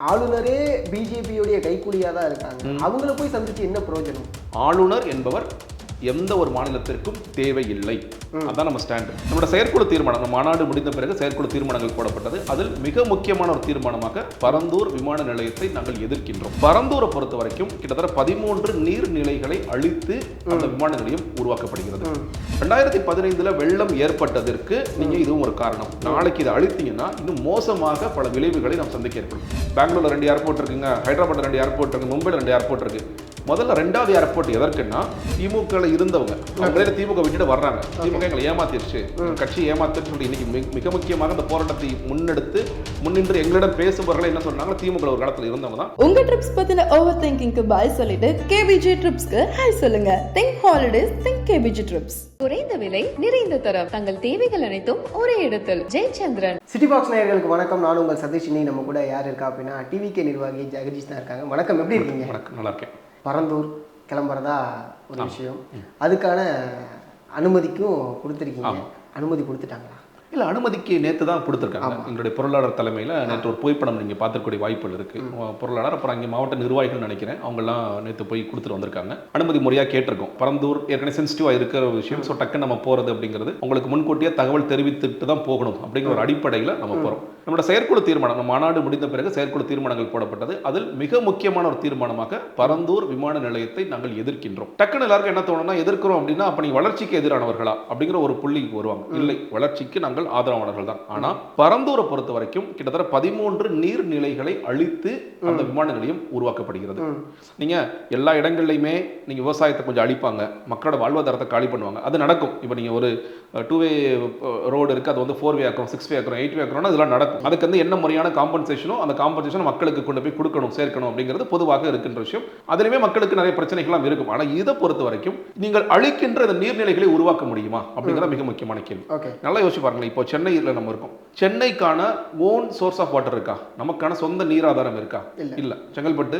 ஆளுநரே பிஜேபியுடைய கைக்கூலியாக தான் இருக்காங்க. அவங்கள போய் சந்திச்சு என்ன பிரயோஜனம் ஆளுநர் என்பவர் எந்த ஒரு மாநிலத்திற்கும் தேவையில்லை. அதான் நம்ம ஸ்டாண்டு நம்மளோட செயற்குழு தீர்மானம் நம்ம மாநாடு முடிந்த பிறகு செயற்குழு தீர்மானங்கள் போடப்பட்டது. அதில் மிக முக்கியமான ஒரு தீர்மானமாக பரந்தூர் விமான நிலையத்தை நாங்கள் எதிர்க்கின்றோம். பரந்தூரை பொறுத்த வரைக்கும் கிட்டத்தட்ட பதிமூன்று நீர்நிலைகளை அழித்து அந்த விமான நிலையம் உருவாக்கப்படுகிறது. ரெண்டாயிரத்தி பதினைந்துல வெள்ளம் ஏற்பட்டதற்கு நீங்க இதுவும் ஒரு காரணம். நாளைக்கு இதை அழித்தீங்கன்னா இன்னும் மோசமாக பல விளைவுகளை நாம் சந்திக்க ஏற்படும். பெங்களூர்ல ரெண்டு ஏர்போர்ட் இருக்குங்க ஹைதராபாத்ல ரெண்டு ஏர்போர்ட் இருக்கு மும்பைல ரெண்டு ஏர்போர்ட் இருக்கு. முதல்ல ரெண்டாவது ஏர்போர்ட் எதற்குன்னா திமுக இருந்தவங்க. அவங்களே திமுக விட்டுட்டு வர்றாங்க. திமுக எங்களை ஏமாத்திருச்சு. கட்சி ஏமாத்திருச்சு சொல்லி இன்னைக்கு மிக- மிக முக்கியமாக இந்த போராட்டத்தை முன்னெடுத்து முன்னின்று எங்களிடம் பேசுபவர்கள் என்ன சொன்னாங்க திமுக ஒரு காலத்துல இருந்தவங்க தான். உங்க ட்ரிப்ஸ் பத்தின ஓவர் திங்கிங்க்கு பாய் சொல்லிட்டு கேபிஜி ட்ரிப்ஸ்க்கு ஹாய் சொல்லுங்க. Think holidays think KPG trips குறைந்த விலை நிறைந்த தரம். தங்கள் தேவைகள் அனைத்தும் ஒரே இடத்தில். ஜெயச்சந்திரன். சிட்டி பாக்ஸ் நேயர்களுக்கு வணக்கம். நான் உங்கள் சதீஷ். இன்னைக்கு நம்ம கூட யார் இருக்கா அப்படின்னா டிவிகே நிர்வாகி ஜெகதீஷ் தான் இருக்காங்க. வணக்கம். எப்படி இருக்கீங்க? வணக்கம். நல்லா இருக்கேன். பரந்தூர் கிளம்புறதா ஒரு விஷயம். அதுக்கான அனுமதிக்கும் கொடுத்துருக்கீங்க. அனுமதி கொடுத்துட்டாங்களா? இல்ல அனுமதிக்கு நேத்து தான் கொடுத்துருக்காங்க. எங்களுடைய பொருளாளர் தலைமையில நேற்று ஒரு புகைப்படம் நீங்க பார்த்துக்கூடிய வாய்ப்புகள் இருக்கு. பொருளாளர் அப்புறம் அங்கே மாவட்ட நிர்வாகிகள் நினைக்கிறேன். அவங்கெல்லாம் நேற்று போய் கொடுத்துட்டு வந்திருக்காங்க. அனுமதி முறையா கேட்டிருக்கோம். பரந்தூர் ஏற்கனவே சென்சிட்டிவா இருக்கிற ஒரு விஷயம். ஸோ டக்கு நம்ம போறது அப்படிங்கிறது உங்களுக்கு முன்கூட்டியே தகவல் தெரிவித்துட்டு தான் போகணும் அப்படிங்கிற ஒரு அடிப்படையில் நம்ம போறோம். நம்மளோட செயற்குழு தீர்மானம் நம்ம மாநாடு முடிந்த பிறகு செயற்குழு தீர்மானங்கள் போடப்பட்டது. அதில் மிக முக்கியமான ஒரு தீர்மானமாக பரந்தூர் விமான நிலையத்தை நாங்கள் எதிர்க்கின்றோம். டக்குன்னு எல்லாருக்கும் என்ன தோணும்னா எதிர்க்கிறோம் அப்படின்னா அப்ப நீங்க வளர்ச்சிக்கு எதிரானவர்களா? அப்படிங்கிற ஒரு புள்ளிக்கு வருவாங்க. இல்லை வளர்ச்சிக்கு நாங்கள் ஆதரவாளர்கள் தான். ஆனா பரந்தூரை பொறுத்த வரைக்கும் கிட்டத்தட்ட பதிமூன்று நீர்நிலைகளை அழித்து அந்த விமான நிலையம் உருவாக்கப்படுகிறது. நீங்க எல்லா இடங்கள்லையுமே நீங்க விவசாயத்தை கொஞ்சம் அழிப்பாங்க. மக்களோட வாழ்வாதாரத்தை காலி பண்ணுவாங்க. அது நடக்கும். இப்போ நீங்க ஒரு டூ வே ரோடு இருக்கு. அது வந்து ஃபோர் வே ஆக்கிறோம் சிக்ஸ் வே ஆக்கிறோம் எயிட் வே ஆக்கிறோம்னா இதெல்லாம் நடக்கும். அதுக்கு வந்து என்ன முறையான காம்பன்சேஷனோ அந்த காம்பன்சேஷன் மக்களுக்கு கொண்டு போய் கொடுக்கணும் சேர்க்கணும் அப்படிங்கிறது பொதுவாக இருக்கின்ற விஷயம். அதுலயுமே மக்களுக்கு நிறைய பிரச்சனைகள்லாம் இருக்கும். ஆனா இதை பொறுத்த வரைக்கும் நீங்கள் அழிக்கின்ற இந்த நீர்நிலைகளை உருவாக்க முடியுமா அப்படிங்கிறது மிக முக்கியமான கேள்வி. ஓகே. நல்லா யோசிச்சு பாருங்களேன். இப்போ சென்னையில் நம்ம இருக்கோம். சென்னைக்கான ஓன் சோர்ஸ் ஆஃப் வாட்டர் இருக்கா? நமக்கான சொந்த நீராதாரம் இருக்கா? இல்ல. செங்கல்பட்டு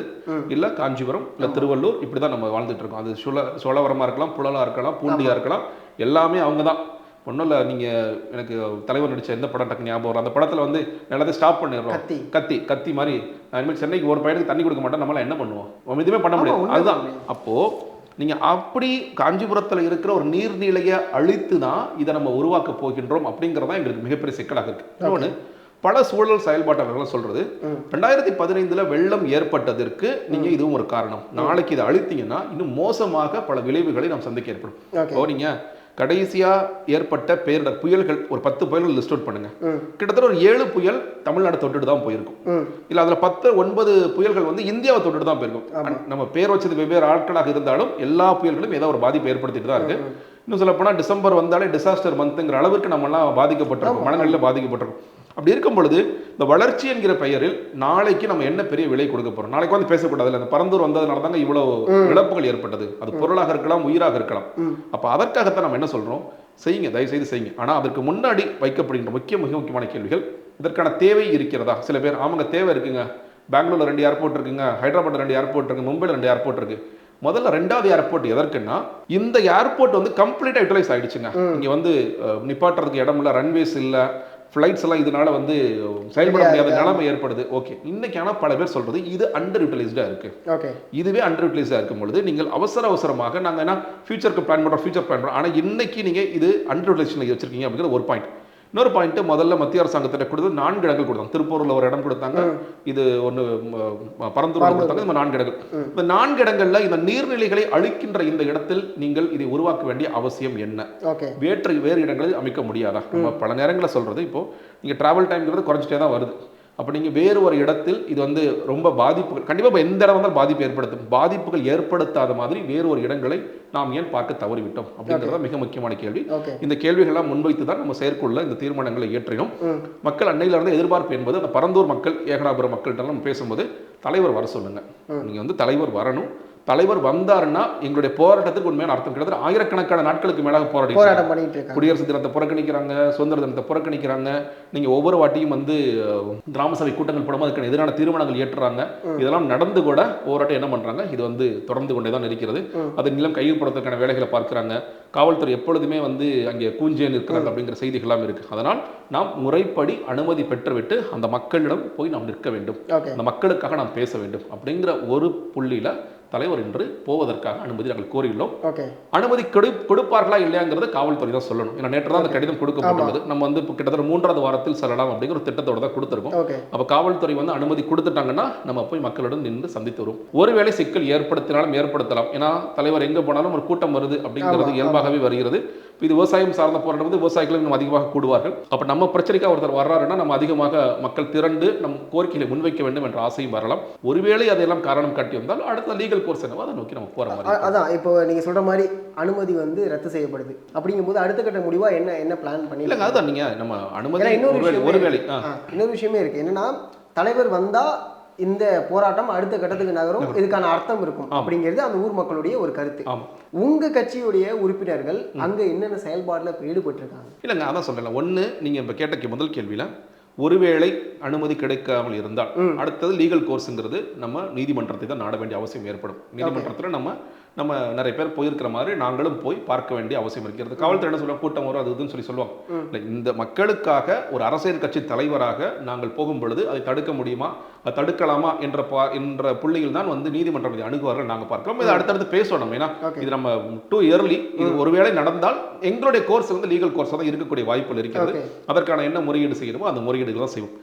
இல்ல காஞ்சிபுரம் இல்ல திருவள்ளூர் இப்படி தான் நம்ம வாழ்ந்துட்டு இருக்கோம். அது சுல சோழவரமா இருக்கலாம் புழலா இருக்கலாம் பூண்டியா இருக்கலாம். எல்லாமே அவங்க தான் ஒன்றும் இல்லை நீங்கள் எனக்கு தலைவர் நடிச்ச எந்த படம் டக்கு ஞாபகம் வரும் அந்த படத்தில் வந்து எல்லாத்தையும் ஸ்டாப் பண்ணிடுறோம். கத்தி. கத்தி கத்தி மாதிரி. இனிமேல் சென்னைக்கு ஒரு பையனுக்கு தண்ணி கொடுக்க மாட்டோம் நம்மளாம் என்ன பண்ணுவோம்? நம்ம எதுவுமே பண்ண முடியாது. அதுதான். அப்போ நீங்க அப்படி காஞ்சிபுரத்தில் இருக்கிற ஒரு நீர்நிலையை அழித்து தான் இதை நம்ம உருவாக்க போகின்றோம் அப்படிங்கிறதா எங்களுக்கு மிகப்பெரிய சிக்கலாக இருக்கு. இன்னொன்று பல சூழல் செயல்பாட்டாளர்கள் சொல்றது. ரெண்டாயிரத்தி பதினைந்துல வெள்ளம் ஏற்பட்டதற்கு நீங்க இதுவும் ஒரு காரணம். நாளைக்கு இதை அழித்தீங்கன்னா இன்னும் மோசமாக பல விளைவுகளை நாம் சந்திக்க ஏற்படும். இப்போ நீங்க கடைசியா ஏற்பட்ட பேரிடர் புயல்கள் ஒரு பத்து புயல்கள் லிஸ்ட் அவுட் பண்ணுங்க. கிட்டத்தட்ட ஒரு ஏழு புயல் தமிழ்நாடு தொட்டுட்டு தான் போயிருக்கும். இல்ல அதுல பத்து ஒன்பது புயல்கள் வந்து இந்தியாவை தொட்டுட்டு தான் போயிருக்கும். நம்ம பேர் வச்சது வெவ்வேறு ஆட்களாக இருந்தாலும் எல்லா புயல்களும் ஏதோ ஒரு பாதிப்பை ஏற்படுத்திட்டு தான் இருக்கு. இன்னும் சொல்ல போனா டிசம்பர் வந்தாலே டிசாஸ்டர் மந்த்ங்கிற அளவுக்கு நம்ம எல்லாம் பாதிக்கப்பட்டிருக்கோம். மனநிலையில பாதிக்கப்பட்டிருக்கோம். அப்படி இருக்கும் பொழுது இந்த வளர்ச்சி என்கிற பெயரில் நாளைக்கு நம்ம என்ன பெரிய விலை கொடுக்க போறோம்? நாளைக்கு வந்து பேசக்கூடாது இல்ல. இந்த பரந்தூர் வந்ததுனால தாங்க இவ்வளவு இழப்புகள் ஏற்பட்டது. அது பொருளாக இருக்கலாம் உயிராக இருக்கலாம். அப்ப அதற்காகத்தான் நம்ம என்ன சொல்றோம்? செய்யுங்க தயவு செய்து செய்யுங்க. ஆனா அதற்கு முன்னாடி வைக்கப்படுகின்ற முக்கிய மிக முக்கியமான கேள்விகள் இதற்கான தேவை இருக்கிறதா? சில பேர் ஆமாங்க தேவை இருக்குங்க. பெங்களூர்ல ரெண்டு ஏர்போர்ட் இருக்குங்க. ஹைதராபாத்ல ரெண்டு ஏர்போர்ட் இருக்கு. மும்பைல ரெண்டு ஏர்போர்ட் இருக்கு. முதல்ல ரெண்டாவது ஏர்போர்ட் எதற்குன்னா இந்த ஏர்போர்ட் வந்து கம்ப்ளீட்டா யூட்டிலைஸ் ஆயிடுச்சுங்க. இங்க வந்து நிப்பாட்டுறதுக்கு இடம் இல்ல ரன்வேஸ் இல்ல. ஃப்ளைட்ஸ் எல்லாம் இதனால வந்து செயல்பட முடியாத நிலைமை ஏற்படுது. ஓகே இன்னைக்கு ஆனா பல பேர் சொல்றது இது அண்டர் யூட்டிலைஸ்டா இருக்கு. ஓகே இதுவே அண்டர் யூட்டிலைஸாக இருக்கும் பொழுது நீங்கள் அவசர அவசரமாக நாங்கள் என்ன ஃபியூச்சருக்கு பிளான் பண்ணுறோம் ஃபியூச்சர் பிளான் பண்ணுறோம் ஆனால் இன்னைக்கு நீங்கள் இது அண்டர் யூட்டிலைசேஷனில் வச்சிருக்கீங்க அப்படிங்கிற ஒரு பாயிண்ட் இன்னொரு பாயிண்ட் முதல்ல மத்திய அரசாங்கத்திட்ட கொடுத்து நான்கு இடங்கள் கொடுத்தாங்க. திருப்பூர்ல ஒரு இடம் கொடுத்தாங்க. இது ஒன்று பரந்தூர்ல கொடுத்தாங்க. இந்த நான்கு இடங்கள். இந்த நான்கு இடங்கள்ல இந்த நீர்நிலைகளை அழிக்கின்ற இந்த இடத்தில் நீங்கள் இதை உருவாக்க வேண்டிய அவசியம் என்ன? வேற்று வேறு இடங்களில் அமைக்க முடியாதா? நம்ம பல நேரங்களில் சொல்றது இப்போ நீங்க டிராவல் டைம்ங்கிறது குறைஞ்சிட்டே தான் வருது. அப்போ நீங்க வேறு ஒரு இடத்தில் இது வந்து ரொம்ப பாதிப்புகள் கண்டிப்பா இப்ப எந்த இடம் வந்தாலும் பாதிப்பு ஏற்படுத்தும். பாதிப்புகள் ஏற்படுத்தாத மாதிரி வேறு ஒரு இடங்களை நாம் ஏன் பார்க்க தவறிவிட்டோம் அப்படிங்கிறத மிக முக்கியமான கேள்வி. இந்த கேள்விகள்லாம் முன்வைத்து தான் நம்ம செயற்குள்ள இந்த தீர்மானங்களை ஏற்றினோம் மக்கள் அன்னையில இருந்து எதிர்பார்ப்பு என்பது அந்த பரந்தூர் மக்கள் ஏகனாபுரம் மக்கள்கிட்ட நம்ம பேசும்போது தலைவர் வர சொல்லுங்க. நீங்க வந்து தலைவர் வரணும். தலைவர் வந்தாருன்னா எங்களுடைய போராட்டத்துக்கு உண்மையான அர்த்தம் கிட்டத்தட்ட ஆயிரக்கணக்கான நாட்களுக்கு மேலாக போராடி போராட்டம் பண்ணிட்டு குடியரசு தினத்தை புறக்கணிக்கிறாங்க சுதந்திர தினத்தை புறக்கணிக்கிறாங்க. நீங்க ஒவ்வொரு வாட்டியும் வந்து கிராம சபை கூட்டங்கள் போடும்போது அதுக்கான எதிரான தீர்மானங்கள் ஏற்றுறாங்க. இதெல்லாம் நடந்து கூட போராட்டம் என்ன பண்றாங்க? இது வந்து தொடர்ந்து கொண்டே தான் இருக்கிறது. அது நிலம் கையகப்படுத்துவதற்கான வேலைகளை பார்க்கறாங்க. காவல்துறை எப்பொழுதுமே வந்து அங்கே கூஞ்சேன் இருக்கிறாங்க அப்படிங்கிற செய்திகள்லாம் இருக்கு. அதனால் நாம் முறைப்படி அனுமதி பெற்றுவிட்டு அந்த மக்களிடம் போய் நாம் நிற்க வேண்டும். அந்த மக்களுக்காக நாம் பேச வேண்டும் அப்படிங்கிற ஒரு புள்ளியில தலைவர் இன்று போவதற்காக அனுமதி நாங்கள் கோரியுள்ளோம். அனுமதி கொடு கொடுப்பார்களா இல்லையாங்கிறத காவல்துறை தான் சொல்லணும். ஏன்னா நேற்று தான் அந்த கடிதம் கொடுக்கப்பட்டுள்ளது. நம்ம வந்து இப்போ கிட்டத்தட்ட மூன்றாவது வாரத்தில் செல்லலாம் அப்படிங்கிற ஒரு திட்டத்தோட தான் கொடுத்துருக்கோம். அப்போ காவல்துறை வந்து அனுமதி கொடுத்துட்டாங்கன்னா நம்ம போய் மக்களிடம் நின்று சந்தித்து வரும் ஒருவேளை சிக்கல் ஏற்படுத்தினாலும் ஏற்படுத்தலாம். ஏன்னா தலைவர் எங்கே போனாலும் ஒரு கூட்டம் வருது அப்படிங்கிறது இயல்பாகவே வருகிறது. இது விவசாயம் சார்ந்த போராட்டம் வந்து விவசாயிகள் இன்னும் அதிகமாக கூடுவார்கள். அப்போ நம்ம பிரச்சனைக்காக ஒருத்தர் வர்றாருன்னா நம்ம அதிகமாக மக்கள் திரண்டு நம் கோரிக்கைகளை முன்வைக்க வேண்டும் என்ற ஆசையும் வரலாம். ஒருவேளை அதையெல்லாம் காரணம் காட்டி வந்தால் அடுத்த லீகல் கோர்ஸ் என்னவோ அதை நோக்கி நம்ம போற மாதிரி அதான் இப்போ நீங்க சொல்ற மாதிரி அனுமதி வந்து ரத்து செய்யப்படுது. அப்படிங்கும்போது அடுத்த கட்ட முடிவா என்ன என்ன பிளான் பண்ணி இல்லைங்க அதுதான் நீங்க நம்ம அனுமதி இன்னொரு ஒருவேளை இன்னொரு விஷயமே இருக்கு. என்னன்னா தலைவர் வந்தா இந்த போராட்டம் அடுத்த கட்டத்துக்கு நகரும். இதுக்கான அர்த்தம் இருக்கும். அப்படிங்கிறது அந்த ஊர் மக்களுடைய ஒரு கருத்து. உங்க கட்சியுடைய உறுப்பினர்கள் அங்க என்னென்ன செயல்பாடுல ஈடுபட்டிருக்காங்க? இல்லைங்க அதான் சொல்றேன் ஒன்று நீங்கள் இப்போ கேட்ட முதல் கேள்வியில் ஒருவேளை அனுமதி கிடைக்காமல் இருந்தால். அடுத்தது லீகல் கோர்ஸுங்கிறது நம்ம நீதிமன்றத்தை தான் நாட வேண்டிய அவசியம் ஏற்படும். நீதிமன்றத்தில் நம்ம நம்ம நிறைய பேர் போயிருக்கிற மாதிரி நாங்களும் போய் பார்க்க வேண்டிய அவசியம் இருக்கிறது காவல்துறை என்ன சொல்லுவாங்க? கூட்டம் வரும் அது இதுன்னு சொல்லி சொல்லுவாங்க. இந்த மக்களுக்காக ஒரு அரசியல் கட்சி தலைவராக நாங்கள் போகும் பொழுது அதை தடுக்க முடியுமா? அதை தடுக்கலாமா? என்ற பா என்ற புள்ளியில் தான் வந்து நீதிமன்றம் இதை அணுகுவார்கள் நாங்கள் பார்க்கிறோம். இதை அடுத்தடுத்து பேசணும் ஏன்னா. இது நம்ம டூ இயர்லி இது ஒருவேளை நடந்தால் எங்களுடைய கோர்ஸ் வந்து லீகல் கோர்ஸ் தான் இருக்கக்கூடிய வாய்ப்புகள் இருக்கிறது. அதற்கான என்ன முறையீடு செய்யணுமோ அந்த முறையீடுகள் தான் செய்வோம்.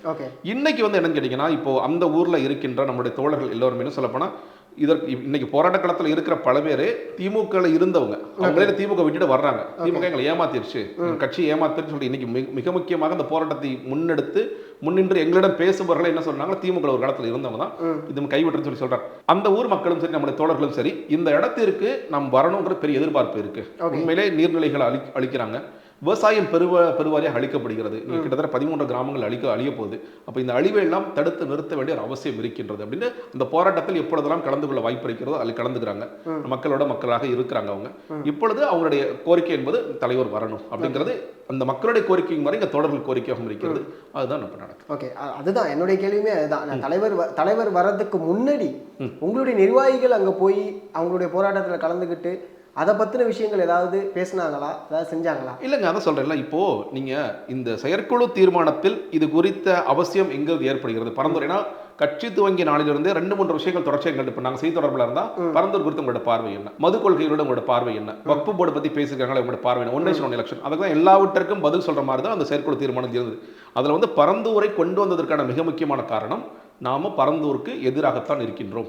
இன்னைக்கு வந்து என்னன்னு கேட்டிங்கன்னா இப்போ அந்த ஊர்ல இருக்கின்ற நம்முடைய தோழர்கள் எல்லோருமே என்ன சொல்லப்போனா இதற்கு இன்னைக்கு போராட்ட களத்துல இருக்கிற பல பேர் திமுகல இருந்தவங்க. அவங்களே திமுக விட்டுட்டு வர்றாங்க. திமுக எங்களை ஏமாத்திருச்சு. கட்சி ஏமாத்திருச்சு சொல்லி இன்னைக்கு மிக- மிக முக்கியமாக அந்த போராட்டத்தை முன்னெடுத்து முன்னின்று எங்களிடம் பேசுபவர்கள் என்ன சொன்னாங்க திமுக ஒரு காலத்துல இருந்தவங்க தான். இது கைவிட்டுன்னு சொல்லி சொல்றாங்க. அந்த ஊர் மக்களும் சரி நம்முடைய தோழர்களும் சரி இந்த இடத்திற்கு நாம் வரணுங்கிற பெரிய எதிர்பார்ப்பு இருக்கு. உண்மையிலே நீர்நிலைகளை அழி அழிக்கிறாங்க. விவசாயம் பெருவ பெருவாரியாக அழிக்கப்படுகிறது. கிட்டத்தட்ட பதிமூன்று கிராமங்கள் அழிக்க அழிய போகுது அப்போ இந்த அழிவை எல்லாம் தடுத்து நிறுத்த வேண்டிய ஒரு அவசியம் இருக்கின்றது அப்படின்னு இந்த போராட்டத்தில் எப்பொழுதெல்லாம் கலந்து கொள்ள வாய்ப்பு இருக்கிறதோ அதில் கலந்துக்கிறாங்க. மக்களோட மக்களாக இருக்கிறாங்க அவங்க. இப்பொழுது அவங்களுடைய கோரிக்கை என்பது தலைவர் வரணும் அப்படிங்கிறது அந்த மக்களுடைய கோரிக்கையும் வரை இங்கே தொடர்கள் கோரிக்கையாகவும் இருக்கிறது. அதுதான் இப்போ நடக்குது. ஓகே. அதுதான் என்னுடைய கேள்வியுமே அதுதான். நான் தலைவர் தலைவர் வர்றதுக்கு முன்னாடி உங்களுடைய நிர்வாகிகள் அங்க போய் அவங்களுடைய போராட்டத்துல கலந்துக்கிட்டு அதை பத்தின விஷயங்கள் ஏதாவது பேசுனாங்களா? ஏதாவது செஞ்சாங்களா? இல்லைங்க அதான் சொல்றேன்ல இப்போ நீங்க இந்த செயற்குழு தீர்மானத்தில் இது குறித்த அவசியம் எங்கு ஏற்படுகிறது? பரந்துரைனா கட்சி துவங்கிய நாளிலிருந்தே ரெண்டு மூன்று விஷயங்கள் தொடர்ச்சியாக எங்கள்ட்ட இப்போ நாங்கள் செய்தி தொடர்பில் இருந்தால் பரந்தூர் குறித்து உங்களோட பார்வை என்ன? மது கொள்கைகளோட உங்களோட பார்வை என்ன? வக்பு போர்டு பற்றி பேசியிருக்காங்களா? உங்களோட பார்வை என்ன? ஒன் நேஷன் ஒன் எலெக்ஷன் அதுக்கு தான் எல்லாவற்றிற்கும் பதில் சொல்ற மாதிரி தான் அந்த செயற்குழு தீர்மானம் இருந்தது. அதில் வந்து பரந்தூரை கொண்டு வந்ததற்கான மிக முக்கியமான காரணம் நாம பரந்தூருக்கு எதிராகத்தான் இருக்கின்றோம்.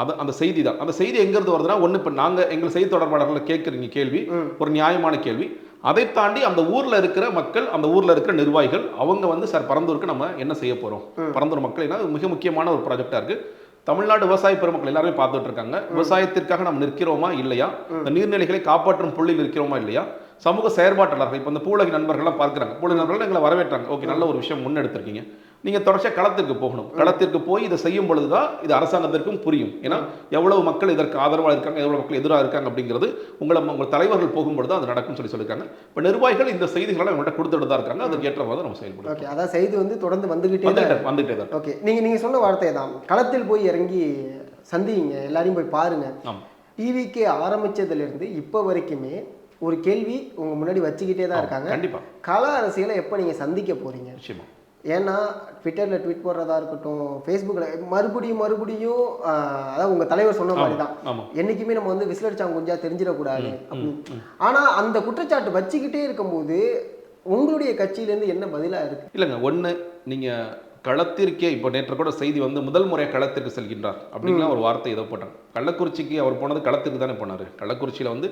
அது அந்த செய்தி தான் அந்த செய்தி எங்கிருந்து வருதுன்னா ஒன்று இப்போ நாங்கள் எங்கள் செய்தி தொடர்பாளர்களை கேட்குறீங்க கேள்வி ஒரு நியாயமான கேள்வி. அதை தாண்டி அந்த ஊர்ல இருக்கிற மக்கள் அந்த ஊர்ல இருக்கிற நிர்வாகிகள் அவங்க வந்து சார் பரந்தூருக்கு நம்ம என்ன செய்ய போறோம்? பரந்தூர் மக்கள் என்ன மிக முக்கியமான ஒரு ப்ராஜெக்டா இருக்கு. தமிழ்நாடு விவசாய பெருமக்கள் எல்லாருமே பார்த்துட்டு இருக்காங்க. விவசாயத்திற்காக நம்ம நிற்கிறோமா இல்லையா? இந்த நீர்நிலைகளை காப்பாற்றும் புள்ளியில் இருக்கிறோமா இல்லையா? சமூக செயற்பாட்டாளர்கள் இப்போ இந்த பூலகி நண்பர்கள்லாம் பார்க்குறாங்க. பூலகி நண்பர்கள் எங்களை வரவேற்றாங்க. ஓகே நல்ல ஒரு விஷயம் முன்னெடுத்திருக்கீங்க. நீங்க தொடர்ச்சியாக களத்திற்கு போகணும். களத்திற்கு போய் இதை செய்யும் பொழுது தான் இது அரசாங்கத்திற்கும் புரியும். ஏன்னா எவ்வளவு மக்கள் இதற்கு ஆதரவாக இருக்காங்க எவ்வளவு மக்கள் எதிராக இருக்காங்க அப்படிங்கிறது உங்களை உங்கள் தலைவர்கள் போகும்பொழுது தான் அது நடக்கும்னு சொல்லி சொல்லியிருக்காங்க. இப்போ நிர்வாகிகள் இந்த செய்திகளை நம்மகிட்ட கொடுத்துட்டு தான் இருக்காங்க. அதுக்கு ஏற்ற மாதிரி நம்ம செயல்படுவோம் ஓகே அதான் செய்தி வந்து தொடர்ந்து வந்துகிட்டே வந்துட்டே தான் ஓகே நீங்க நீங்க சொன்ன வார்த்தை தான். களத்தில் போய் இறங்கி சந்திங்க எல்லாரையும் போய் பாருங்க. டிவிக்கு ஆரம்பிச்சதுல இருந்து இப்போ வரைக்குமே ஒரு கேள்வி உங்க முன்னாடி வச்சுக்கிட்டே தான் இருக்காங்க. கண்டிப்பா. கள அரசியலை எப்போ நீங்க சந்திக்க போறீங்க? நிச்சயமா. ஏன்னா ட்விட்டரில் ட்வீட் போடுறதா இருக்கட்டும் ஃபேஸ்புக்கில் மறுபடியும் மறுபடியும் அதாவது உங்கள் தலைவர் சொன்ன மாதிரி தான் ஆமா. என்னைக்குமே நம்ம வந்து விசிலடிச்சாங்க குஞ்சா தெரிஞ்சிடக்கூடாது ஆனால் அந்த குற்றச்சாட்டு வச்சுக்கிட்டே இருக்கும்போது உங்களுடைய கட்சியிலேருந்து என்ன பதிலாக இருக்கு? இல்லைங்க ஒன்று நீங்கள் களத்திற்கே இப்போ நேற்று கூட செய்தி வந்து முதல் முறையாக களத்திற்கு செல்கின்றார் அப்படிங்கிற ஒரு வார்த்தை ஏதோ போட்டாங்க. கள்ளக்குறிச்சிக்கு அவர் போனது களத்திற்கு தானே போனார். கள்ளக்குறிச்சியில் வந்து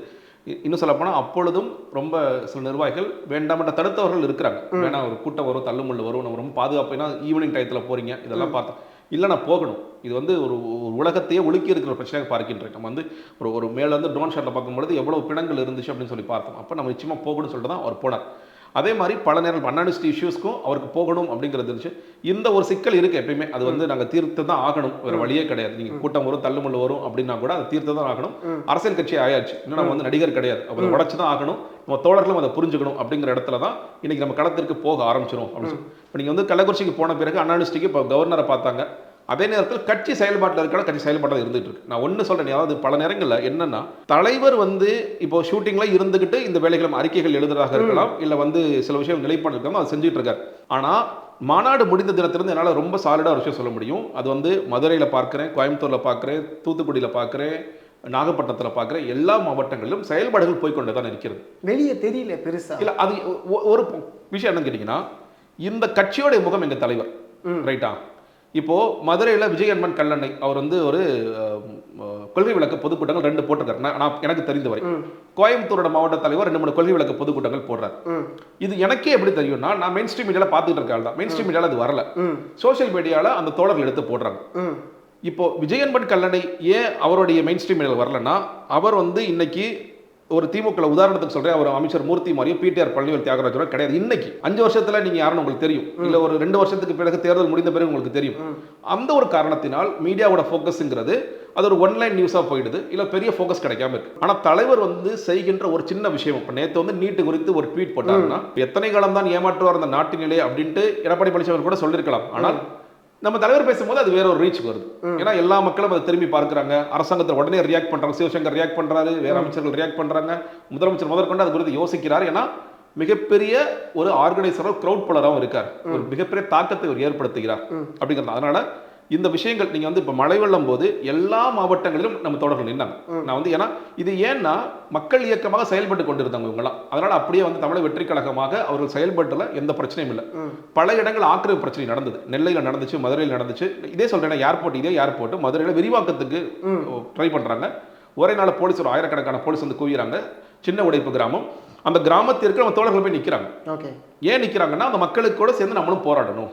இன்னும் சொல்ல போனால் அப்பொழுதும் ரொம்ப சில நிர்வாகிகள் வேண்டாமட்ட தடுத்தவர்கள் இருக்கிறாங்க. வேணாம் ஒரு கூட்டம் வரும் தள்ளுமுள்ள வரும் நம்ம ரொம்ப பாதுகாப்பு ஏன்னா ஈவினிங் டயத்தில் போறீங்க இதெல்லாம் பார்த்தோம் இல்லை நான் போகணும். இது வந்து ஒரு உலகத்தையே ஒழுக்கி இருக்கிற பிரச்சனையாக பார்க்கின்றேன் நம்ம வந்து ஒரு ஒரு மேலே வந்து ட்ரோன் ஷாட்டில் பார்க்கும்பொழுது எவ்வளவு பிணங்கள் இருந்துச்சு அப்படின்னு சொல்லி பார்த்தோம். அப்போ நம்ம நிச்சயமாக போகணும்னு சொல்லிட்டு தான் அவர் போனார். அதே மாதிரி பல நேரம் அன்னானிஸ்ட் இஷ்யூஸ்க்கும் அவருக்கு போகணும் அப்படிங்கிறது இருந்துச்சு. இந்த ஒரு சிக்கல் இருக்கு எப்பயுமே. அது வந்து நாங்கள் தீர்த்து தான் ஆகணும். வேற வழியே கிடையாது. நீங்க கூட்டம் வரும் தள்ளுமுள்ள வரும் அப்படின்னா கூட அதை தீர்த்து தான் ஆகணும் அரசியல் கட்சி ஆயாச்சு. இன்னும் நம்ம வந்து நடிகர் கிடையாது. அவர் உடச்சு தான் ஆகணும். நம்ம தோழர்களும் அதை புரிஞ்சுக்கணும் அப்படிங்கிற இடத்துல தான் இன்னைக்கு நம்ம களத்திற்கு போக ஆரம்பிச்சிரும் அப்படின்னு இப்போ நீங்கள் வந்து கள்ளக்குறிச்சிக்கு போன பிறகு அன்னானிஸ்டிக்கு இப்போ கவர்னரை பார்த்தாங்க. அதே நேரத்தில் கட்சி செயல்பாட்டில் இருக்கிற கட்சி செயல்பாட்டில் இருந்துட்டு இருக்கு. நான் ஒன்று சொல்றேன் அதாவது பல நேரங்களில் என்னன்னா தலைவர் வந்து இப்போ ஷூட்டிங்ல இருந்துகிட்டு இந்த வேலைகளும் அறிக்கைகள் எழுதுறதாக இருக்கலாம் இல்லை வந்து சில விஷயங்கள் நிலைப்பாடு இருக்கலாம் அதை செஞ்சுட்டு இருக்காரு. ஆனா மாநாடு முடிந்த தினத்திலிருந்து என்னால் ரொம்ப சாலிடாக ஒரு விஷயம் சொல்ல முடியும். அது வந்து மதுரையில் பார்க்குறேன் கோயம்புத்தூரில் பார்க்குறேன் தூத்துக்குடியில் பார்க்குறேன் நாகப்பட்டினத்தில் பார்க்குறேன் எல்லா மாவட்டங்களிலும் செயல்பாடுகள் போய்க்கொண்டு தான் இருக்கிறது. வெளியே தெரியல பெருசா? இல்ல அது ஒரு விஷயம் என்னன்னு கேட்டீங்கன்னா இந்த கட்சியோடைய முகம் எங்க தலைவர்? ரைட்டா இப்போ மதுரையில விஜயன்மன் கல்லணை அவர் வந்து ஒரு கொள்கை விளக்க பொதுக்கூட்டங்கள் ரெண்டு போட்டிருக்காரு. நான் எனக்கு தெரிந்தவரை கோயம்புத்தூரோட மாவட்ட தலைவர் ரெண்டு மூணு கொள்கை விளக்க பொதுக்கூட்டங்கள் போடுறாரு. இது எனக்கே எப்படி தெரியும்னா நான் மெயின் ஸ்ட்ரீம் மீடியால பார்த்துட்டு இருக்க ஆள் தான். மெயின் ஸ்ட்ரீம் மீடியால அது வரல. சோஷியல் மீடியால அந்த தோழர்கள் எடுத்து போடுறாங்க. இப்போ விஜயன்பன் கல்லணை ஏன் அவருடைய மெயின் ஸ்ட்ரீம் மீடியாவில் வரலன்னா அவர் வந்து இன்னைக்கு ஒரு திமுக உதாரணத்துக்கு சொல்றேன். அவர் அமைச்சர் மூர்த்தி மாதிரியும் பிடிஆர் பழனிவேல் தியாகராஜரோ கிடையாது. இன்னைக்கு அஞ்சு வருஷத்துல நீங்க யாருன்னு உங்களுக்கு தெரியும். இல்ல ஒரு ரெண்டு வருஷத்துக்கு பிறகு தேர்தல் முடிந்த பிறகு உங்களுக்கு தெரியும். அந்த ஒரு காரணத்தினால் மீடியாவோட ஃபோக்கஸ்ங்கிறது அது ஒரு ஒன்லைன் நியூஸாக போயிடுது. இல்லை பெரிய ஃபோக்கஸ் கிடைக்காம இருக்கு. ஆனால் தலைவர் வந்து செய்கின்ற ஒரு சின்ன விஷயம் இப்போ நேற்று வந்து நீட்டு குறித்து ஒரு ட்வீட் போட்டாருன்னா எத்தனை காலம் தான் ஏமாற்றுவார் அந்த நாட்டினிலே அப்படின்ட்டு எடப்பாடி பழனிசாமி கூட சொல்லியிருக்கலாம். ஆனால் நம்ம தலைவர் பேசும்போது அது வேற ஒரு ரீச் வருது ஏன்னா எல்லா மக்களும் அதை திரும்பி பார்க்கறாங்க. அரசாங்கத்தை உடனே ரியாக்ட் பண்றாங்க. சிவசங்கர் ரியாக்ட் பண்றாரு. வேற அமைச்சர்கள் ரியாக்ட் பண்றாங்க. முதலமைச்சர் முதற்கொண்டு அது குறித்து யோசிக்கிறார். ஏன்னா மிகப்பெரிய ஒரு ஆர்கனைசரோ கிரௌட் புலராகவும் இருக்கார். ஒரு மிகப்பெரிய தாக்கத்தை அவர் ஏற்படுத்துகிறார். அப்படிங்கிறது. அதனால இந்த விஷயங்கள் நீங்க வந்து இப்ப மழை வெள்ளம் போது எல்லா மாவட்டங்களிலும் நம்ம தோழர்கள் நின்னாங்க. நான் வந்து ஏன்னா இது ஏன்னா மக்கள் இயக்கமாக செயல்பட்டு கொண்டிருந்தாங்க இவங்கலாம் அதனால அப்படியே வந்து தமிழக வெற்றி கழகமாக அவர்கள் செயல்பட்டுல எந்த பிரச்சனையும் இல்லை. பல இடங்கள் ஆக்கிரமிப்பு பிரச்சனை நடந்தது. நெல்லையில் நடந்துச்சு மதுரையில் நடந்துச்சு. இதே சொல்றேன் ஏர்போர்ட் இதே ஏர்போர்ட் மதுரையில் விரிவாக்கத்துக்கு ட்ரை பண்றாங்க. ஒரே நாள் போலீஸ் ஒரு ஆயிரக்கணக்கான போலீஸ் வந்து குவியறாங்க. சின்ன உடைப்பு கிராமம். அந்த கிராமத்திற்கு நம்ம தோழர்கள் போய் நிக்கிறாங்க. ஓகே. ஏன் நிக்கிறாங்கன்னா அந்த மக்களுக்கு கூட சேர்ந்து நம்மளும் போராடணும்.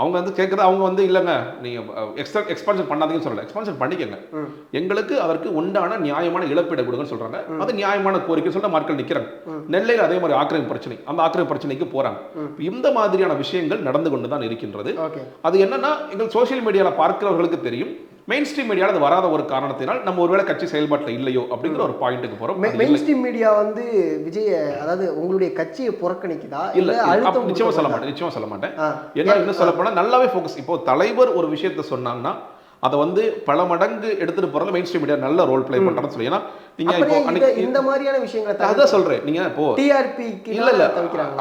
அவங்க வந்து கேட்குறது அவங்க வந்து இல்லைங்க நீங்க எக்ஸ்ட்ரா எக்ஸ்பான்ஷன் பண்ணாதீங்கன்னு சொல்லல. எக்ஸ்பான்ஷன் பண்ணிக்கங்க. எங்களுக்கு அதற்கு உண்டான நியாயமான இழப்பீடு கொடுங்கன்னு சொல்றாங்க. அது நியாயமான கோரிக்கை சொல்லிட்டு மக்கள் நிக்கிறாங்க. நெல்லையில் அதே மாதிரி ஆக்கிரமிப்பு பிரச்சனை. அந்த ஆக்கிரமிப்பு பிரச்சனைக்கு போறாங்க. இந்த மாதிரியான விஷயங்கள் நடந்து கொண்டு தான் இருக்கின்றது. அது என்னன்னா எங்கள் சோஷியல் மீடியால பார்க்கிறவர்களுக்கு தெரியும். மெயின் ஸ்ட்ரீம் மீடியாவில் அது வராத ஒரு காரணத்தினால் நம்ம ஒருவேளை கட்சி செயல்பாட்டில் இல்லையோ அப்படிங்கிற ஒரு பாயிண்ட்டுக்கு போறோம். மெயின். ஸ்ட்ரீம் மீடியா வந்து விஜய அதாவது உங்களுடைய கட்சியை புறக்கணிக்குதா? இல்ல இல்ல அப்ப அழுத்தம் நிச்சயமா சொல்ல? மாட்டேன் நிச்சயமா சொல்ல மாட்டேன். ஏன்னா இன்னும் சொல்ல போனா நல்லாவே ஃபோக்கஸ் இப்போ தலைவர் ஒரு விஷயத்த சொன்னாங்கன்னா அதை வந்து பல மடங்கு எடுத்துட்டு போறது மெயின் ஸ்ட்ரீம் மீடியா நல்ல ரோல் ப்ளே பண்றேன்னு சொல்லி. ஏன்னா நீங்க இப்போ இந்த- மாதிரியான விஷயங்களை அதான் சொல்றேன். நீங்க இப்போ டிஆர்பிக்கு இல்ல இல்ல.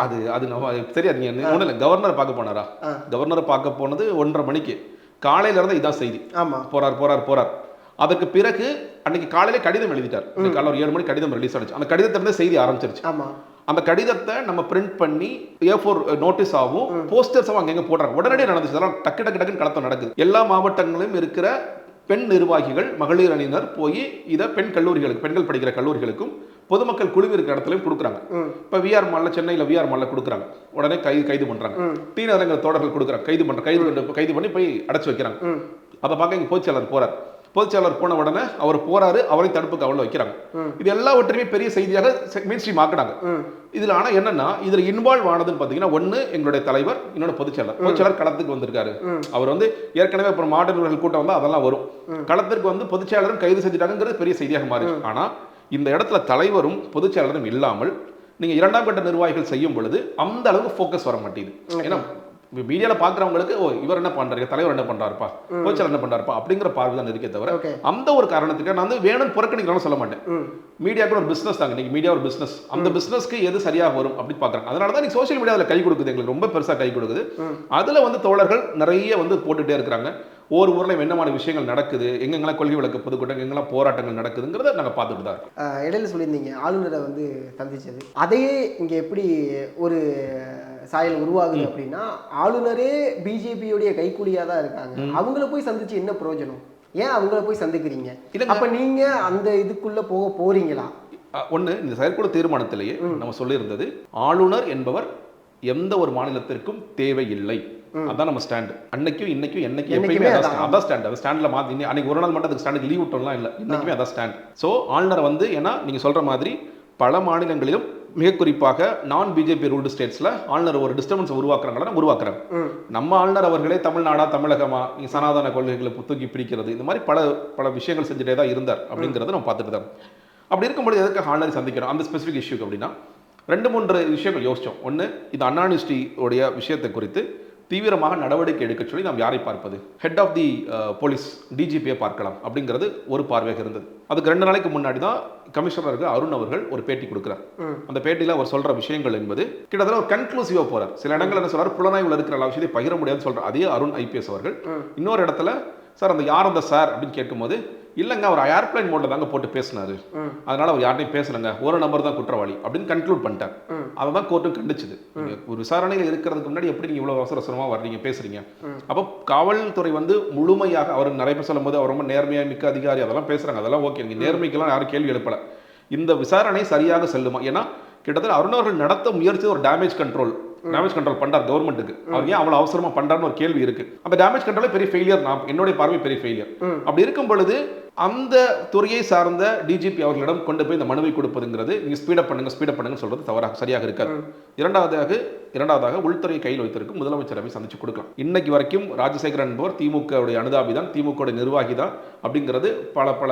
அது அது நம்ம தெரியாது. நீங்க ஒண்ணு இல்ல. கவர்னரை பார்க்க போனாரா. கவர்னரை பார்க்க போனது ஒன்றரை மணிக்கு. காலையில இருந்து இதான் செய்தி. ஆமா. போறார் போறார் போறார். அதுக்கு பிறகு அன்னைக்கு காலையில கடிதம் எழுதிட்டார். காலைல ஒரு ஏழு மணி கடிதம் ரிலீஸ் ஆனிச்சு. அந்த கடிதத்துல இருந்து செய்தி ஆரம்பிச்சிருச்சு. ஆமா. அந்த கடிதத்தை நம்ம பிரிண்ட் பண்ணி ஏ ஃபோர் நோட்டீஸ் ஆகும் போஸ்டர்ஸும் அங்கங்க போடுறாங்க. உடனடியாக நடந்துச்சு. அதெல்லாம் டக்கு டக்கு டக்குன்னு கலத்தம் நடக்குது. எல்லா மாவட்டங்களிலும் இருக்கிற பெண் நிர்வாகிகள் மகளிர் அணியினர் போய் இதை பெண் கல்லூரிகளுக்கு பெண்கள் படிக்கிற கல்லூரிகளுக்கும் பொதுமக்கள் குழு இருக்கிற இடத்துலையும் கொடுக்குறாங்க. இப்போ விஆர் மால்ல சென்னையில் விஆர் மால்ல கொடுக்குறாங்க. உடனே கைது கைது பண்றாங்க. டி நகரங்கள் தோழர்கள் கொடுக்குறாங்க. கைது பண்ற கைது கைது பண்ணி போய் அடைச்சு வைக்கிறாங்க. அதை பார்க்க இங்க பொதுச்செயலர் போறார். பொதுச்செயலர் போன உடனே அவர் போறாரு அவரை தடுப்பு காவலில் வைக்கிறாங்க. இது எல்லாவற்றையுமே பெரிய செய்தியாக மெயின் ஸ்ட்ரீம் ஆக்குனாங்க. இதுல ஆனா என்னன்னா இதுல இன்வால்வ் ஆனதுன்னு பாத்தீங்கன்னா ஒண்ணு எங்களுடைய தலைவர் இன்னொன்று பொதுச்செயலர் பொதுச்செயலர் களத்துக்கு வந்திருக்காரு. அவர் வந்து ஏற்கனவே அப்புறம் மாடல்கள் கூட்டம் வந்தா அதெல்லாம் வரும். களத்திற்கு வந்து பொதுச்செயலரும் கைது செஞ்சுட்டாங்கிறது பெரிய செய்தியாக மாறிச்சு. ஆனா இந்த இடத்துல தலைவரும் பொதுச்செயலரும் இல்லாமல் நீங்க இரண்டாம் கட்ட நிர்வாகிகள் செய்யும் பொழுது அந்த அளவுக்கு ஃபோக்கஸ் வர மாட்டேங்குது. ஏன்னா மீடியால பாக்குறவங்களுக்கு ஓ இவர் என்ன பண்றாரு? தலைவர் என்ன பண்றாருப்பா? பொதுச்செயலர் என்ன பண்றாருப்பா? அப்படிங்கிற பார்வை தான் இருக்கே தவிர. அந்த ஒரு காரணத்துக்கு நான் வந்து வேணும் புறக்கணிக்கலாம்னு சொல்ல மாட்டேன். மீடியாவுக்கு ஒரு பிசினஸ் தாங்க. இன்னைக்கு மீடியா ஒரு பிசினஸ் அந்த பிசினஸ்க்கு எது சரியாக வரும் அப்படி பார்க்குறாங்க அதனால தான் நீங்க சோஷியல் மீடியாவில் கை கொடுக்குது. எங்களுக்கு ரொம்ப பெருசாக கை கொடுக்குது. அதுல வந்து தோழர்கள் நிறைய வந்து போட்டுட்டே இருக்கிறாங்க. ஒவ்வொரு ஊர்ல என்னமான விஷயங்கள் நடக்குது? எங்கெங்கெல்லாம் கொள்கை விளக்கு பொதுக்கூட்டம் எங்கெல்லாம் போராட்டங்கள் நடக்குதுங்கிறத நாங்க பார்த்துட்டு தான் இருக்கோம். இடையில சொல்லியிருந்தீங்க. ஆளுநரை வந்து சந்திச்சது. அதையே இங்க எப்படி ஒரு சாயல் உருவாகுது அப்படின்னா ஆளுநரே பிஜேபியோடைய கைக்கூலியா தான் இருக்காங்க அவங்கள போய் சந்திச்சு என்ன பிரயோஜனம்? ஏன் அவங்கள போய் சந்திக்கிறீங்க. அப்ப நீங்க அந்த இதுக்குள்ள போக போறீங்களா? ஒண்ணு இந்த செயற்குழு தீர்மானத்திலேயே நம்ம சொல்லியிருந்தது ஆளுநர் என்பவர் எந்த ஒரு மாநிலத்திற்கும் தேவையில்லை. அதான் நம்ம ஸ்டாண்ட். அன்னைக்கும் இன்னைக்கும் என்னைக்குமே எப்பயுமே அதான் ஸ்டாண்ட். அந்த ஸ்டாண்ட்ல மாத்தி அன்னைக்கு ஒரு நாள் மட்டும் அதுக்கு ஸ்டாண்டுக்கு லீவ் விட்டோம்லாம் இல்ல. இன்னைக்குமே அதான் ஸ்டாண்ட். சோ ஆளுநர் வந்து ஏன்னா நீங்க சொல்ற மாதிரி பல மாநிலங்களிலும் மிக குறிப்பாக நான் பிஜேபி ரூல்டு ஸ்டேட்ஸ்ல ஆளுநர் ஒரு டிஸ்டர்பன்ஸ் உருவாக்குறாங்களா உருவாக்குறாங்க. நம்ம ஆளுநர் அவர்களே தமிழ்நாடா தமிழகமா சனாதன கொள்கைகளை தூக்கி பிடிக்கிறது இந்த மாதிரி பல பல விஷயங்கள் செஞ்சுட்டே தான் இருந்தார் அப்படிங்கறத நம்ம பார்த்துட்டு தான் இருக்கோம். அப்படி இருக்கும்போது எதுக்கு ஆளுநரை சந்திக்கிறோம் அந்த ஸ்பெசிஃபிக் இஷ்யூக்கு அப்படின்னா ரெண்டு மூன்று விஷயங்கள் யோசிச்சோம் ஒன்று இது அன்னானிஸ்டி உடைய விஷயத்தை குறித்து தீவிரமாக நடவடிக்கை எடுக்க சொல்லி நாம் யாரை பார்ப்பது? ஹெட் ஆஃப் தி போலீஸ் டிஜிபியை பார்க்கலாம் அப்படிங்கிறது ஒரு பார்வையாக இருந்தது. அதுக்கு ரெண்டு நாளைக்கு முன்னாடி தான் கமிஷனருக்கு அருண் அவர்கள் ஒரு பேட்டி கொடுக்குறார். அந்த பேட்டியில் அவர் சொல்ற விஷயங்கள் என்பது கிட்டத்தட்ட ஒரு கன்க்ளூசிவா போறார். சில இடங்கள் என்ன சொல்றாரு? புலனாய்வுல இருக்கிற எல்லா விஷயத்தையும் பகிர முடியாதுன்னு சொல்றார். அதே அருண் ஐபிஎஸ் அவர்கள். இன்னொரு இடத்துல சார் அந்த யார் அந்த சார்? அப்படின்னு கேட்கும்போது இல்லைங்க அவர் ஏர்பிளைன் மோட்ல தாங்க போட்டு பேசினாரு. அதனால அவர் யார்ட்டையும் பேசலங்க. ஒரு நம்பர் தான் குற்றவாளி. அப்படின்னு கன்க்ளூட் பண்ணிட்டார். அதை தான் கோர்ட்டும் கண்டிச்சுது. ஒரு விசாரணையில் இருக்கிறதுக்கு முன்னாடி எப்படி நீங்க இவ்வளவு அவசர அவசரமா வர்றீங்க பேசுறீங்க? அப்போ காவல்துறை வந்து முழுமையாக அவர் நிறைய பேர் சொல்லும் போது அவர் ரொம்ப நேர்மையா மிக்க அதிகாரி அதெல்லாம் பேசுறாங்க. அதெல்லாம் ஓகே. நீங்க நேர்மைக்கெல்லாம் யாரும் கேள்வி எழுப்பல. இந்த விசாரணை சரியாக செல்லுமா? ஏன்னா கிட்டத்தட்ட அருண் அவர்கள் நடத்த முயற்சி ஒரு டேமேஜ் கண்ட்ரோல் டேமேஜ் கண்ட்ரோல் பண்றார் கவர்மெண்ட்டுக்கு அவர் ஏன் அவ்வளவு அவசரமா பண்றாருன்னு ஒரு கேள்வி இருக்கு. அந்த டேமேஜ் கண்ட்ரோலே பெரிய ஃபெயிலியர் நான் என்னுடைய பார்வை பெரிய ஃபெயிலியர் அப்படி இருக்கும் பொழுது அந்த துறையை சார்ந்த டிஜிபி அவர்களிடம் கொண்டு போய் இந்த மனுவை கொடுப்பதுங்கிறது நீங்க ஸ்பீடப் பண்ணுங்க ஸ்பீடப் பண்ணுங்க சொல்றது தவறாக சரியாக இருக்காது. இரண்டாவதாக இரண்டாவதாக உள்துறை கையில் வைத்திருக்கும் முதலமைச்சரவை சந்திச்சு கொடுக்கலாம். இன்னைக்கு வரைக்கும் ராஜசேகரன் என்பவர் திமுக உடைய அனுதாபி தான் திமுக நிர்வாகி தான் அப்படிங்கிறது பல பல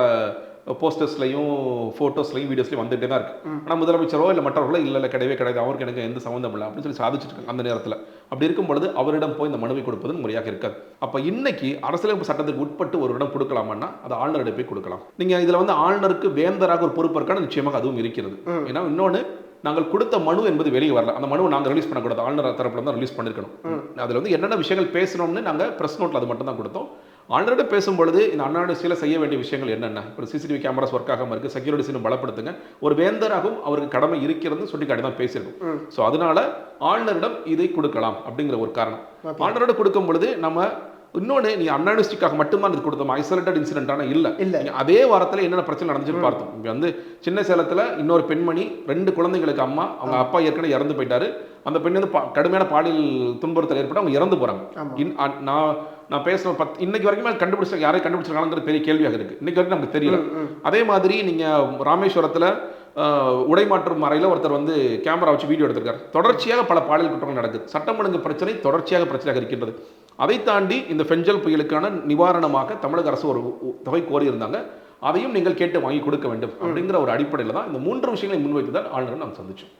போஸ்டர்ஸ்லையும் ஃபோட்டோஸ்லையும் வீடியோஸ்லையும் வந்துட்டே தான் இருக்கு. ஆனால் முதலமைச்சரோ இல்லை மற்றவர்களோ இல்லை இல்லை கிடையவே கிடையாது. அவருக்கு எனக்கு எந்த சம்மந்தம் இல்லை அப்படின்னு சொல்லி சாதிச்சுட்டு இருக்காங்க அந்த நேரத்தில். அப்படி இருக்கும் பொழுது அவரிடம் போய் இந்த மனுவை கொடுப்பது முறையாக இருக்காது. அப்போ இன்னைக்கு அரசியலமைப்பு சட்டத்துக்கு உட்பட்டு ஒரு இடம் கொடுக்கலாமான்னா அது ஆளுநரிடம் போய் கொடுக்கலாம். நீங்கள் இதில் வந்து ஆளுநருக்கு வேந்தராக ஒரு பொறுப்பு இருக்கான நிச்சயமாக அதுவும் இருக்கிறது. ஏன்னா இன்னொன்று நாங்கள் கொடுத்த மனு என்பது வெளியே வரல. அந்த மனுவை நாங்கள் ரிலீஸ் பண்ணக்கூடாது. ஆளுநர் தரப்புல தான் ரிலீஸ் பண்ணிருக்கணும். அதில் வந்து என்னென்ன விஷயங்கள் பேசணும்னு நாங்கள் ப்ரெஸ் நோட்டில் அது மட்டும் தான் கொடுத்தோம். ஆல்ரெடி பேசும்பொழுது இந்த அண்ணாடிசியில் செய்ய வேண்டிய விஷயங்கள் என்னென்ன? இப்போ சிசிடிவி கேமராஸ் ஒர்க் ஆகாமல் இருக்குது செக்யூரிட்டிஸ் இன்னும் பலப்படுத்துங்க. ஒரு வேந்தராகவும் அவருக்கு கடமை இருக்கிறது சொல்லி காட்டி தான் பேசியிருக்கோம் ஸோ அதனால ஆளுநரிடம் இதை கொடுக்கலாம் அப்படிங்கிற ஒரு காரணம். ஆளுநரிடம் கொடுக்கும் பொழுது நம்ம இன்னொன்று நீ அன்னானிஸ்டிக்காக மட்டும்தான் இது கொடுத்தோம்? ஐசோலேட்டட் இன்சிடென்ட்டான இல்லை. இல்ல. அதே வாரத்தில் என்னென்ன பிரச்சனை நடந்துச்சுன்னு பார்த்தோம். இங்க வந்து சின்ன சேலத்தில் இன்னொரு பெண்மணி ரெண்டு குழந்தைங்களுக்கு அம்மா அவங்க அப்பா ஏற்கனவே இறந்து போயிட்டாரு. அந்த பெண் வந்து கடுமையான பாலியல் துன்புறுத்தல் ஏற்பட்டு அவங்க இறந்து அ- நான் நான் பேசுன பத் இன்னைக்கு வரைக்குமே கண்டுபிடிச்ச யாரை கண்டுபிடிச்சிருக்காங்கிறது பெரிய கேள்வியாக இருக்கு. இன்னைக்கு வரைக்கும் நமக்கு தெரியல. அதே மாதிரி நீங்க ராமேஸ்வரத்தில் உடைமாற்றும் அறையில் ஒருத்தர் வந்து கேமரா வச்சு வீடியோ எடுத்திருக்காரு. தொடர்ச்சியாக பல பாலியல் குற்றங்கள் நடக்குது. சட்டம் ஒழுங்கு பிரச்சனை தொடர்ச்சியாக பிரச்சனையாக இருக்கின்றது. அதை தாண்டி இந்த ஃபெஞ்சல் புயலுக்கான நிவாரணமாக தமிழக அரசு ஒரு தொகை கோரியிருந்தாங்க. அதையும் நீங்கள் கேட்டு வாங்கி கொடுக்க வேண்டும் அப்படிங்கிற ஒரு அடிப்படையில் தான் இந்த மூன்று விஷயங்களை முன்வைத்து தான் ஆளுநரை நாம் சந்திச்சோம்.